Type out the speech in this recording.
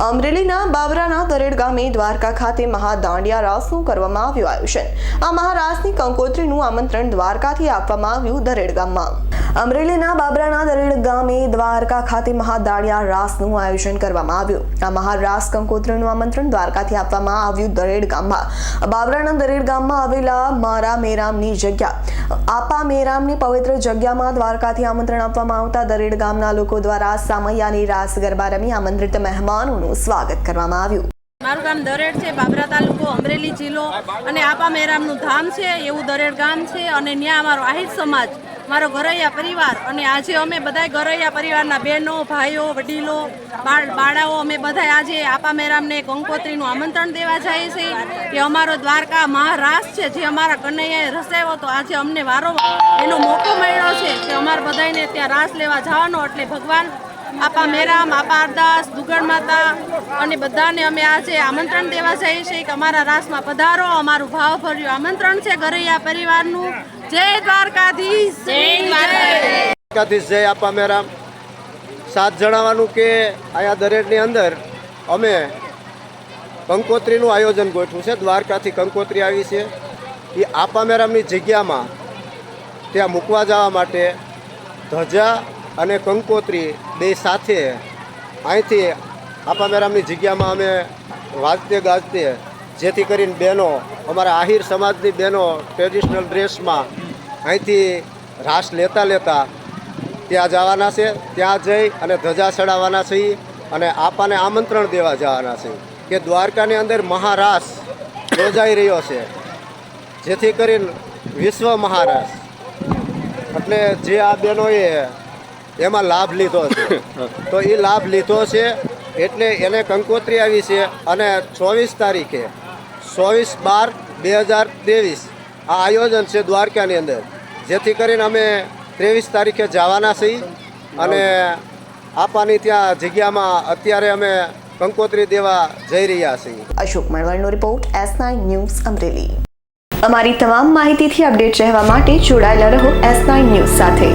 અમરેલીના બાબરાના દરેડ ગામે દ્વારકા ખાતે મહાદાંડિયા રાસનું કરવામાં આવ્યું આયોજન. આ મહારાસની કંકોત્રીનું આમંત્રણ દ્વારકાથી આપવામાં આવ્યું દરેડ ગામમાં. અમરેલીના બાબરાના દરેડ ગામે દ્વારકા ખાતે મહાદાળિયા રાસનું આયોજન કરવામાં આવ્યું. આ મહારાસ કંકોત્રીનું આમંત્રણ દ્વારકાથી આપવામાં આવ્યું દરેડ ગામમાં. બાબરાના દરેડ ગામમાં આવેલા મારા મેરામની જગ્યા. આપા મેરામની પવિત્ર જગ્યામાં દ્વારકાથી આમંત્રણ આપવામાં આવતા દરેડ ગામના લોકો દ્વારા સામૈયાની રાસ ગરબા રમી આમંત્રિત મહેમાનોનું સ્વાગત કરવામાં આવ્યું. મારું ગામ દરેડ છે, બાબરા તાલુકો અમરેલી જિલ્લો અને આપા મેરામનું ધામ છે, એવું દરેડ ગામ છે અને ત્યાં અમારો આહિર સમાજ મારો ગરૈયા પરિવાર અને આજે અમે બધા ગરૈયા પરિવારના બહેનો, ભાઈઓ, વડીલો, બાળ બાળાઓ, અમે બધા આજે આપા મેરામને કંકોત્રીનું આમંત્રણ દેવા જઈએ છીએ કે અમારો દ્વારકા મહારાસ છે, જે અમારા કનૈયાએ રસાયો તો આજે અમને વારો એનો મોકો મળ્યો છે કે અમારે બધાને ત્યાં રાસ લેવા જવાનો, એટલે ભગવાન આપા મેરામ આપા અરદાસ દુગણ માતા અને બધાને અમે આજે આમંત્રણ દેવા જઈએ છીએ કે અમારા રાસમાં પધારો અમારું ભાવભર્યું આમંત્રણ છે ઘરૈયા પરિવારનું. જય દ્વારકાધીશ. જય દ્વારકાધીશ. જય આપા મેરામ. સાત જણાવવાનું કે અહીંયા દરેકની અંદર અમે કંકોત્રીનું આયોજન ગોઠવું છે. દ્વારકાથી કંકોત્રી આવી છે. એ આપા મેરામની જગ્યામાં ત્યાં મૂકવા જવા માટે ધજા અને કંકોત્રી બે સાથે અહીંથી આપા મેરામની જગ્યામાં અમે વાજતે ગાજતે જેથી કરીને બહેનો, અમારા આહિર સમાજની બહેનો ટ્રેડિશનલ ડ્રેસમાં અહીંથી રાસ લેતા લેતા ત્યાં જવાના છે, ત્યાં જઈ અને ધજા ચડાવવાના છીએ અને આપાને આમંત્રણ દેવા જવાના છે કે દ્વારકાની અંદર મહારાસ યોજાઈ રહ્યો છે, જેથી કરીને વિશ્વ મહારાસ. એટલે જે આ બહેનોએ એમાં લાભ લીધો છે. તો એ લાભ લીધો છે એટલે એને કંકોત્રી આવી છે અને ચોવીસ તારીખે ચોવીસ બાર બે હજાર ત્રેવીસ આ આયોજન છે દ્વારકાની અંદર. જેથી કરીને અમે ત્રેવીસ તારીખે જવાના છીએ અને આપવાની ત્યાં જગ્યામાં અત્યારે અમે કંકોત્રી દેવા જઈ રહ્યા છીએ. Ashok મણવરનો report S nine news Amreli. અમારી તમામ માહિતીથી અપડેટ રહેવા માટે જોડાયેલા રહો એસ નાઇન ન્યૂઝ સાથે.